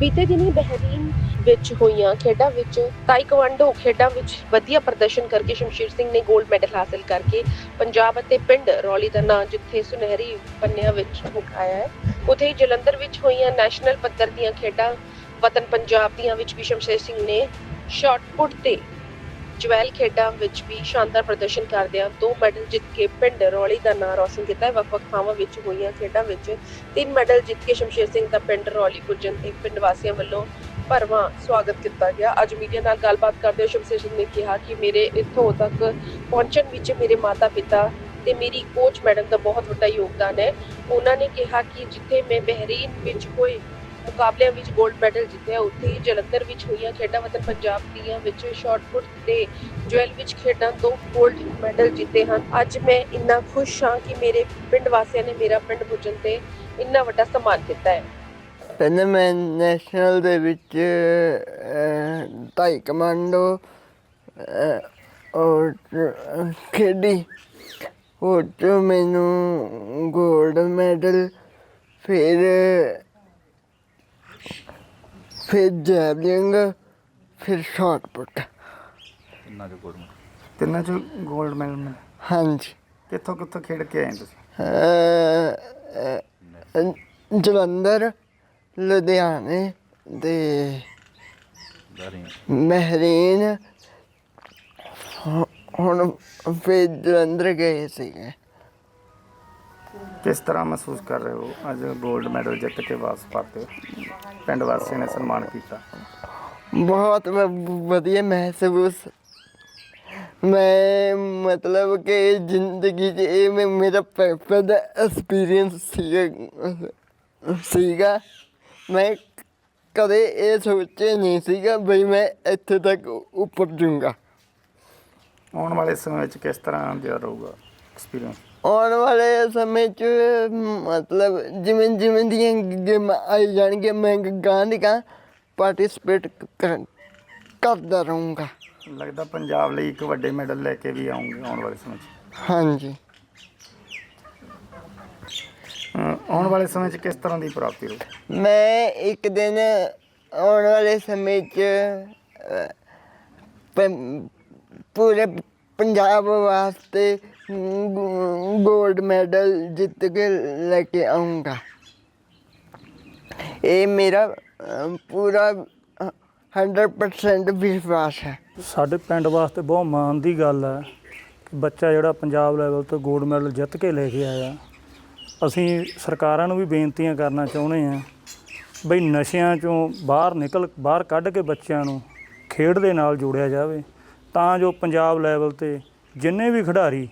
ਬੀਤੇ ਦਿਨੀ ਬਹਿਰੀਨ ਵਿੱਚ ਹੋਈਆਂ ਖੇਡਾਂ ਵਿੱਚ ਤਾਈਕਵਾਂਡੋ ਖੇਡਾਂ ਵਿੱਚ ਵਧੀਆ ਪ੍ਰਦਰਸ਼ਨ ਕਰਕੇ ਸ਼ਮਸ਼ੀਰ ਸਿੰਘ ਨੇ 골ਡ ਮੈਡਲ ਹਾਸਲ ਕਰਕੇ ਪੰਜਾਬ ਅਤੇ ਪਿੰਡ ਰੌਲੀ ਦਾ ਨਾਂ ਜਿੱਥੇ ਸੁਨਹਿਰੀ ਪੰਨਿਆਂ ਵਿੱਚ ਮੁਕਾਇਆ ਹੈ। ਉੱਥੇ ਹੀ ਜਲੰਧਰ ਵਿੱਚ ਹੋਈਆਂ ਨੈਸ਼ਨਲ ਪੱਧਰ ਦੀਆਂ ਖੇਡਾਂ, ਵਤਨ ਪੰਜਾਬ ਦੀਆਂ ਵਿੱਚ ਵੀ ਸ਼ਮਸ਼ੀਰ ਸਿੰਘ ਨੇ ਸ਼ਾਟ ਪੁੱਟ ਤੇ ਜਵੈਲ ਖੇਡਾਂ ਵਿੱਚ ਵੀ ਸ਼ਾਨਦਾਰ ਪ੍ਰਦਰਸ਼ਨ ਕਰਦਿਆਂ ਦੋ ਮੈਡਲ ਜਿੱਤ ਕੇ ਪਿੰਡ ਰੌਲੀ ਦਾ ਨਾਂ ਰੌਸ਼ਨ ਕੀਤਾ ਹੈ। ਵੱਖ-ਵੱਖ ਥਾਵਾਂ ਵਿੱਚ ਹੋਈਆਂ ਖੇਡਾਂ ਵਿੱਚ ਤਿੰਨ ਮੈਡਲ ਜਿੱਤ ਕੇ ਸ਼ਮਸ਼ੀਰ ਸਿੰਘ ਦਾ ਪਿੰਡ ਰੌਲੀ ਪੁੱਜਣ ਤੇ ਪਿੰਡ ਵਾਸੀਆਂ ਵੱਲੋਂ ਭਰਵਾਂ ਸਵਾਗਤ ਕੀਤਾ ਗਿਆ। ਅੱਜ ਮੀਡੀਆ ਨਾਲ ਗੱਲਬਾਤ ਕਰਦੇ ਹੋਏ ਸ਼ਮਸ਼ੇਰ ਸਿੰਘ ਨੇ ਕਿਹਾ ਕਿ ਮੇਰੇ ਇੱਥੋਂ ਤੱਕ ਪਹੁੰਚਣ ਵਿੱਚ ਮੇਰੇ ਮਾਤਾ-ਪਿਤਾ ਤੇ ਮੇਰੀ ਕੋਚ ਮੈਡਮ ਦਾ ਬਹੁਤ ਵੱਡਾ ਯੋਗਦਾਨ ਹੈ। ਉਹਨਾਂ ਨੇ ਕਿਹਾ ਕਿ ਜਿੱਥੇ ਮੈਂ ਬਹਿਰੀਨ ਵਿੱਚ ਹੋਏ ਮੁਕਾਬਲਿਆਂ ਵਿੱਚ 골ਡ ਮੈਡਲ ਜਿੱਤਿਆ, ਉੱਥੇ ਹੀ ਜਲੰਧਰ ਵਿੱਚ ਹੋਈਆਂ ਖੇਡਾਂ, ਮਤਲਬ ਪੰਜਾਬ ਦੀਆਂ ਵਿੱਚ ਸ਼ਾਟ ਪੁੱਟ ਤੇ ਜੁਐਲ ਵਿੱਚ ਖੇਡਾਂ ਤੋਂ 골ਡ ਮੈਡਲ ਜਿੱਤੇ ਹਨ। ਅੱਜ ਮੈਂ ਇੰਨਾ ਖੁਸ਼ ਹਾਂ ਕਿ ਮੇਰੇ ਪਿੰਡ ਵਾਸੀਆਂ ਨੇ ਮੇਰਾ ਪਿੰਡ ਪੁੱਜਣ ਤੇ ਇੰਨਾ ਵੱਡਾ ਸਨਮਾਨ ਕੀਤਾ ਹੈ। ਪਹਿਲਾਂ ਮੈਂ ਨੈਸ਼ਨਲ ਦੇ ਵਿੱਚ ਤਾਈ ਕਮਾਂਡੋ ਔਰ ਖੇਡੀ। ਉਹ 'ਚ ਮੈਨੂੰ ਗੋਲਡ ਮੈਡਲ ਫਿਰ ਫਿਰ ਜੈਵਲਿੰਗ ਫਿਰ ਸ਼ਾਟ ਪੁੱਟ ਤਿੰਨਾਂ ਚੋਂ ਗੋਲਡ ਮੈਡਲ ਤਿੰਨਾਂ ਚ 골ਡ ਮੈਡਲ ਮਿਲੇ। ਹਾਂਜੀ। ਕਿੱਥੋਂ ਕਿੱਥੋਂ ਖੇਡ ਕੇ ਆਏ ਤੁਸੀਂ? ਅਹ, ਅਹ, ਜਲੰਧਰ ਲੁਧਿਆਣੇ ਤੇ ਬਾਰੀ ਮਹਿਰੀਨ। ਹੁ- ਹੁਣ ਫਿਰ ਜਲੰਧਰ ਗਏ ਸੀਗੇ। ਕਿਸ ਤਰ੍ਹਾਂ ਮਹਿਸੂਸ ਕਰ ਰਹੇ ਹੋ? ਅੱਜ 골ਡ ਮੈਡਲ ਜਿੱਤ ਕੇ ਵਾਪਸ ਪਾਤੇ ਪਿੰਡ ਵਾਸੀਆਂ ਨੇ ਸਨਮਾਨ ਕੀਤਾ। ਬਹੁਤ ਵ- ਵਧੀਆ ਮਹਿਸੂਸ। ਮੈਂ ਮਤਲਬ ਕਿ ਜ਼ਿੰਦਗੀ 'ਚ ਇਹ ਮੇ- ਮੇਰਾ ਪ- ਪਹਿਲਾ ਐਕਸਪੀਰੀਅੰਸ ਸੀਗਾ ਸੀਗਾ। ਮੈਂ ਕਦੇ ਇਹ ਸੋਚਿਆ ਨਹੀਂ ਸੀਗਾ ਬਈ ਮੈਂ ਇੱਥੇ ਤੱਕ ਉੱਪਰ ਜੂੰਗਾ ਆਉਣ ਵਾਲੇ ਸਮੇਂ ਵਿੱਚ ਕਿਸ ਤਰ੍ਹਾਂ ਦਾ ਰਹੂਗਾ? ਐਕਸਪੀਰੀਅੰਸ ਆਉਣ ਵਾਲੇ ਸਮੇਂ 'ਚ ਮਤਲਬ ਜਿਵੇਂ ਜਿਵੇਂ ਦੀਆਂ ਗੇਮਾਂ ਆਈ ਜਾਣਗੀਆਂ ਮੈਂ ਗਾਂ ਦੀ ਗਾਂ ਪਾਰਟਿਸਿਪੇਟ ਕਰਦਾ ਰਹੂੰਗਾ। ਲੱਗਦਾ ਪੰਜਾਬ ਲਈ ਇੱਕ ਵੱਡੇ ਮੈਡਲ ਲੈ ਕੇ ਵੀ ਆਉਂਗੇ ਆਉਣ ਵਾਲੇ ਸਮੇਂ 'ਚ। ਹਾਂਜੀ। ਅਹ ਆਉਣ ਵਾਲੇ ਸਮੇਂ 'ਚ ਕਿਸ ਤਰ੍ਹਾਂ ਦੀ ਪ੍ਰਾਪਤੀ ਰਹੂ ਮੈਂ ਇੱਕ ਦਿਨ ਆਉਣ ਵਾਲੇ ਸਮੇਂ 'ਚ ਅਹ, ਪੰ- ਪੂਰੇ ਪੰਜਾਬ ਵਾਸਤੇ ਗੋਲਡ ਮੈਡਲ ਜਿੱਤ ਕੇ ਲੈ ਕੇ ਆਉਂਗਾ ਇਹ ਮੇਰਾ ਪੂਰਾ ਅਹ, 100% ਵਿਸ਼ਵਾਸ ਹੈ। ਸਾਡੇ ਪਿੰਡ ਵਾਸਤੇ ਬਹੁਤ ਮਾਣ ਦੀ ਗੱਲ ਹੈ ਕਿ ਬੱਚਾ ਜਿਹੜਾ ਪੰਜਾਬ ਲੈਵਲ ਤੋਂ ਗੋਲਡ ਮੈਡਲ ਜਿੱਤ ਕੇ ਲੈ ਕੇ ਆਇਆ। ਅਸੀਂ ਸਰਕਾਰਾਂ ਨੂੰ ਵੀ ਬੇਨਤੀਆਂ ਕਰਨਾ ਚਾਹੁੰਦੇ ਹਾਂ ਬਈ ਨਸ਼ਿਆਂ ਚੋਂ ਬਾਹਰ ਨਿਕਲ ਬਾਹਰ ਕੱਢ ਕੇ ਬੱਚਿਆਂ ਨੂੰ ਖੇਡ ਦੇ ਨਾਲ ਜੋੜਿਆ ਜਾਵੇ। ਤਾਂ ਜੋ ਪੰਜਾਬ ਲੈਵਲ ਤੇ ਜਿੰਨੇ ਵੀ ਖਿਡਾਰੀ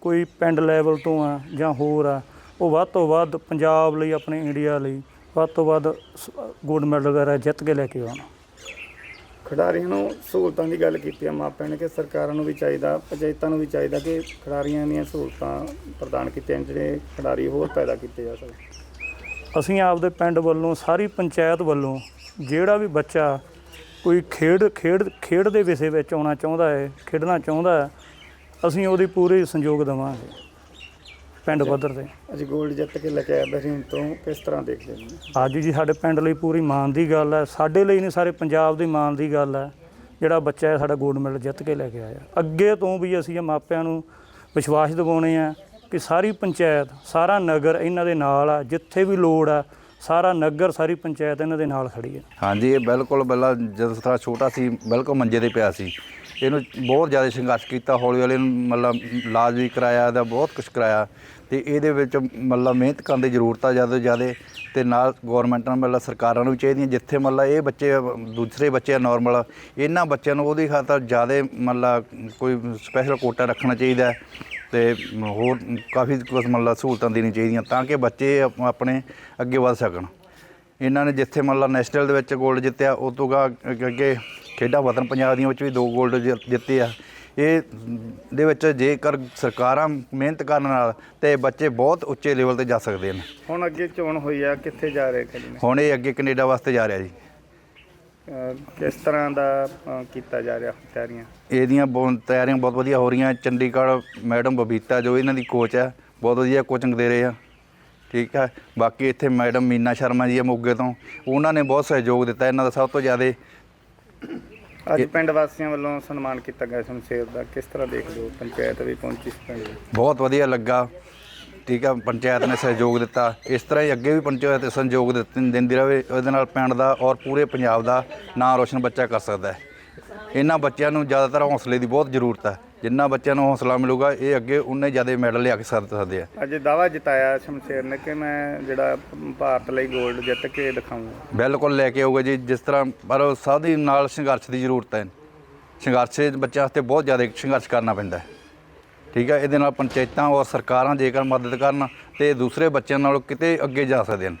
ਕੋਈ ਪਿੰਡ ਲੈਵਲ ਤੋਂ ਆ ਜਾਂ ਹੋਰ ਆ ਉਹ ਵੱਧ ਤੋਂ ਵੱਧ ਪੰਜਾਬ ਲਈ ਆਪਣੇ ਇੰਡੀਆ ਲਈ ਵੱਧ ਤੋਂ ਵੱਧ 골ਡ ਮੈਡਲ ਵਗੈਰਾ ਜਿੱਤ ਕੇ ਲੈ ਕੇ ਆਉਣ। ਖਿਡਾਰੀਆਂ ਨੂੰ ਸਹੂਲਤਾਂ ਦੀ ਗੱਲ ਕੀਤੀ ਹੈ ਮਾਪਿਆਂ ਨੇ ਕਿ ਸਰਕਾਰਾਂ ਨੂੰ ਵੀ ਚਾਹੀਦਾ ਪੰਚਾਇਤਾਂ ਨੂੰ ਵੀ ਚਾਹੀਦਾ ਕਿ ਖਿਡਾਰੀਆਂ ਦੀਆਂ ਸਹੂਲਤਾਂ ਪ੍ਰਦਾਨ ਕੀਤੀਆਂ ਜਿਹੜੇ ਖਿਡਾਰੀ ਹੋਰ ਪੈਦਾ ਕੀਤੇ ਜਾ ਸਕਣ। ਅਸੀਂ ਆਪਦੇ ਪਿੰਡ ਵੱਲੋਂ ਸਾਰੀ ਪੰਚਾਇਤ ਵੱਲੋਂ ਜਿਹੜਾ ਵੀ ਬੱਚਾ ਕੋਈ ਖੇਡ ਖੇਡ ਖੇਡ ਦੇ ਵਿਸ਼ੇ ਵਿੱਚ ਆਉਣਾ ਚਾਹੁੰਦਾ ਹੈ ਖੇਡਣਾ ਚਾਹੁੰਦਾ ਹੈ ਅਸੀਂ ਉਹਦੀ ਪੂਰੀ ਸੰਯੋਗ ਦੇਵਾਂਗੇ ਪਿੰਡ ਪੱਧਰ ਤੇ। ਅੱਜ 골ਡ ਜਿੱਤ ਕੇ ਲੈ ਕੇ ਆਇਆ ਬਹਿਰੀਨ ਤੋਂ ਕਿਸ ਤਰ੍ਹਾਂ ਦੇਖਦੇ ਨੇ ਅੱਜ ਜੀ ਸਾਡੇ ਪਿੰਡ ਲਈ ਪੂਰੀ ਮਾਣ ਦੀ ਗੱਲ ਹੈ ਸਾਡੇ ਲਈ ਨਹੀਂ ਸਾਰੇ ਪੰਜਾਬ ਦੀ ਮਾਣ ਦੀ ਗੱਲ ਹੈ। ਜਿਹੜਾ ਬੱਚਾ ਹੈ ਸਾਡਾ ਗੋਲਡ ਮੈਡਲ ਜਿੱਤ ਕੇ ਲੈ ਕੇ ਆਇਆ। ਅੱਗੇ ਤੋਂ ਵੀ ਅਸੀਂ ਇਹ ਮਾਪਿਆਂ ਨੂੰ ਵਿਸ਼ਵਾਸ ਦਿਵਾਉਣੇ ਆ ਕਿ ਸਾਰੀ ਪੰਚਾਇਤ ਸਾਰਾ ਨਗਰ ਇਹਨਾਂ ਦੇ ਨਾਲ ਆ ਜਿੱਥੇ ਵੀ ਲੋੜ ਆ ਸਾਰਾ ਨਗਰ ਸਾਰੀ ਪੰਚਾਇਤ ਇਹਨਾਂ ਦੇ ਨਾਲ ਖੜੀ ਹੈ। ਹਾਂਜੀ ਇਹ ਬਿਲਕੁਲ ਪਹਿਲਾਂ ਜਦੋਂ ਥੋੜਾ ਛੋਟਾ ਸੀ ਬਿਲਕੁਲ ਮੰਜੇ ਤੇ ਪਿਆ ਸੀ। ਇਹਨੂੰ ਬਹੁਤ ਜ਼ਿਆਦਾ ਸੰਘਰਸ਼ ਕੀਤਾ, ਹੌਲੀ ਹੌਲੀ ਇਹਨੂੰ ਮਤਲਬ ਇਲਾਜ ਵੀ ਕਰਾਇਆ, ਇਹਦਾ ਬਹੁਤ ਕੁਝ ਕਰਾਇਆ। ਤੇ ਇਹਦੇ ਵਿੱਚ ਮਤਲਬ ਮਿਹਨਤ ਕਰਨ ਦੀ ਜ਼ਰੂਰਤ ਆ ਜ਼ਿਆਦਾ ਤੋਂ ਜ਼ਿਆਦਾ ਤੇ ਨਾਲ ਗਵਰਨਮੈਂਟ ਨੂੰ ਮਤਲਬ ਸਰਕਾਰਾਂ ਨੂੰ ਵੀ ਚਾਹੀਦੀਆਂ, ਜਿੱਥੇ ਮਤਲਬ ਇਹ ਬੱਚੇ, ਦੂਸਰੇ ਬੱਚੇ ਨਾਰਮਲ ਇਹਨਾਂ ਬੱਚਿਆਂ ਨੂੰ ਉਹਦੀ ਖਾਤਰ ਜ਼ਿਆਦਾ ਮਤਲਬ ਕੋਈ ਸਪੈਸ਼ਲ ਕੋਟਾ ਰੱਖਣਾ ਚਾਹੀਦਾ ਹੈ ਤੇ ਹੋਰ ਕਾਫੀ ਕੁਝ ਮਤਲਬ ਸਹੂਲਤਾਂ ਦੇਣੀਆਂ ਚਾਹੀਦੀਆਂ ਤਾਂ ਕਿ ਬੱਚੇ ਆਪ- ਆਪਣੇ ਅੱਗੇ ਵਧ ਸਕਣ। ਇਹਨਾਂ ਨੇ ਜਿੱਥੇ ਮਤਲਬ ਨੈਸ਼ਨਲ ਦੇ ਵਿੱਚ 골ਡ ਜਿੱਤਿਆ, ਉਹ ਤੋਂ ਗਾ ਅੱਗੇ- ਅੱਗੇ ਖੇਡਾਂ ਵਤਨ ਪੰਜਾਬ ਦੀਆਂ ਵਿੱਚ ਵੀ ਦੋ 골ਡ ਜਿੱਤੇ ਆ। ਇਹ ਦੇ ਵਿੱਚ ਜੇਕਰ ਸਰਕਾਰਾਂ ਮਿਹਨਤ ਕਰਨ ਨਾਲ ਤੇ ਬੱਚੇ ਬਹੁਤ ਉੱਚੇ ਲੈਵਲ ਤੇ ਜਾ ਸਕਦੇ ਨੇ ਹੁਣ ਅੱਗੇ ਚੋਣ ਹੋਈ ਆ ਕਿੱਥੇ ਜਾ ਰਹੇ ਖੇਡਣੇ? ਹੁਣ ਇਹ ਅੱਗੇ ਕੈਨੇਡਾ ਵਾਸਤੇ ਜਾ ਰਿਹਾ ਜੀ। ਅਹ ਕਿਸ ਤਰ੍ਹਾਂ ਦਾ ਅਹ ਕੀਤਾ ਜਾ ਰਿਹਾ ਤਿਆਰੀਆਂ? ਇਹਦੀਆਂ ਬਹੁਤ ਤਿਆਰੀਆਂ ਬਹੁਤ ਵਧੀਆ ਹੋ ਰਹੀਆਂ। ਚੰਡੀਗੜ੍ਹ ਮੈਡਮ ਬਬੀਤਾ ਜੋ ਇਹਨਾਂ ਦੀ ਕੋਚ ਹੈ ਬਹੁਤ ਵਧੀਆ ਕੋਚਿੰਗ ਦੇ ਰਹੇ ਆ। ਠੀਕ ਹੈ ਬਾਕੀ ਇੱਥੇ ਮੈਡਮ ਮੀਨਾ ਸ਼ਰਮਾ ਜੀ ਆ ਮੋਗੇ ਤੋਂ। ਉਹਨਾਂ ਨੇ ਬਹੁਤ ਸਹਿਯੋਗ ਦਿੱਤਾ। ਇਹਨਾਂ ਦਾ ਸਭ ਤੋਂ ਜ਼ਿਆਦਾ ਅੱਜ ਪਿੰਡ ਵਾਸੀਆਂ ਵੱਲੋਂ ਸਨਮਾਨ ਕੀਤਾ ਗਿਆ ਸ਼ਮਸ਼ੇਰ ਦਾ। ਕਿਸ ਤਰ੍ਹਾਂ ਦੇਖਦੇ ਹੋ? ਪੰਚਾਇਤ ਵੀ ਪਹੁੰਚੀ ਸੀ ਪਿੰਡ। ਬਹੁਤ ਵਧੀਆ ਲੱਗਾ। ਠੀਕ ਆ ਪੰਚਾਇਤ ਨੇ ਸਹਿਯੋਗ ਦਿੱਤਾ। ਇਸ ਤਰ੍ਹਾਂ ਹੀ ਅੱਗੇ ਵੀ ਪੰਚਾਇਤ ਸਹਿਯੋਗ ਦਿੱਤ- ਦਿੰਦੀ ਰਹੇ ਉਹਦੇ ਨਾਲ ਪਿੰਡ ਦਾ ਔਰ ਪੂਰੇ ਪੰਜਾਬ ਦਾ ਨਾਂ ਰੋਸ਼ਨ ਬੱਚਾ ਕਰ ਸਕਦਾ ਹੈ। ਇਹਨਾਂ ਬੱਚਿਆਂ ਨੂੰ ਜ਼ਿਆਦਾਤਰ ਹੌਸਲੇ ਦੀ ਬਹੁਤ ਜ਼ਰੂਰਤ ਹੈ। ਜਿੰਨਾ ਬੱਚਿਆਂ ਨੂੰ ਹੌਸਲਾ ਮਿਲੂਗਾ ਇਹ ਅੱਗੇ ਉਨੇ ਜ਼ਿਆਦਾ ਮੈਡਲ ਲਿਆ ਕੇ ਸਕ ਸਕਦੇ ਆ। ਅੱਜ ਦਾਵਾ ਜਿਤਾਇਆ ਸ਼ਮਸ਼ੇਰ ਨੇ ਕਿ ਮੈਂ ਜਿਹੜਾ ਭਾਰਤ ਲਈ 골ਡ ਜਿੱਤ ਕੇ ਦਿਖਾਊਂਗਾ। ਬਿਲਕੁਲ ਲੈ ਕੇ ਆਊਗਾ ਜੀ ਜਿਸ ਤਰ੍ਹਾਂ ਪਰ ਸਭ ਦੀ ਨਾਲ ਸੰਘਰਸ਼ ਦੀ ਜ਼ਰੂਰਤ ਹੈ। ਸੰਘਰਸ਼ ਬੱਚਿਆਂ ਵਾਸਤੇ ਬਹੁਤ ਜ਼ਿਆਦਾ ਸੰਘਰਸ਼ ਕਰਨਾ ਪੈਂਦਾ ਹੈ। ਠੀਕ ਹੈ ਇਹਦੇ ਨਾਲ ਪੰਚਾਇਤਾਂ ਔਰ ਸਰਕਾਰਾਂ ਜੇਕਰ ਮਦਦ ਕਰਨ ਤੇ ਦੂਸਰੇ ਬੱਚਿਆਂ ਨਾਲੋਂ ਕਿਤੇ ਅੱਗੇ ਜਾ ਸਕਦੇ ਹਨ।